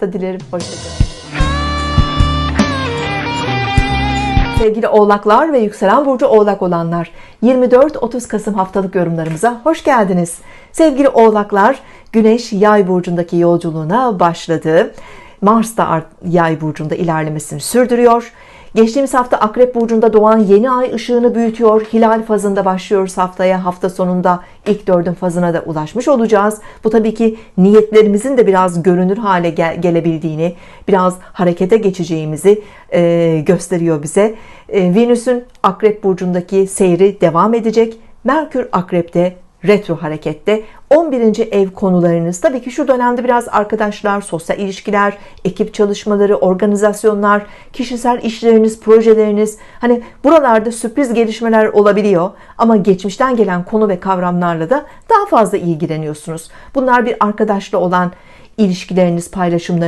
hafta dilerim. Hoşçakalın. Sevgili oğlaklar ve yükselen burcu oğlak olanlar 24-30 Kasım haftalık yorumlarımıza hoş geldiniz. Sevgili oğlaklar Güneş yay burcundaki yolculuğuna başladı. Mars da yay burcunda ilerlemesini sürdürüyor. Geçtiğimiz hafta Akrep burcunda doğan yeni ay ışığını büyütüyor. Hilal fazında başlıyoruz haftaya. Hafta sonunda ilk dördün fazına da ulaşmış olacağız. Bu tabii ki niyetlerimizin de biraz görünür hale gel- gelebildiğini, biraz harekete geçeceğimizi e, gösteriyor bize. E, Venüs'ün Akrep burcundaki seyri devam edecek. Merkür Akrep'te retro harekette 11. ev konularınız tabii ki şu dönemde biraz arkadaşlar, sosyal ilişkiler, ekip çalışmaları, organizasyonlar, kişisel işleriniz, projeleriniz hani buralarda sürpriz gelişmeler olabiliyor ama geçmişten gelen konu ve kavramlarla da daha fazla ilgileniyorsunuz. Bunlar bir arkadaşla olan ilişkileriniz, paylaşımlarınız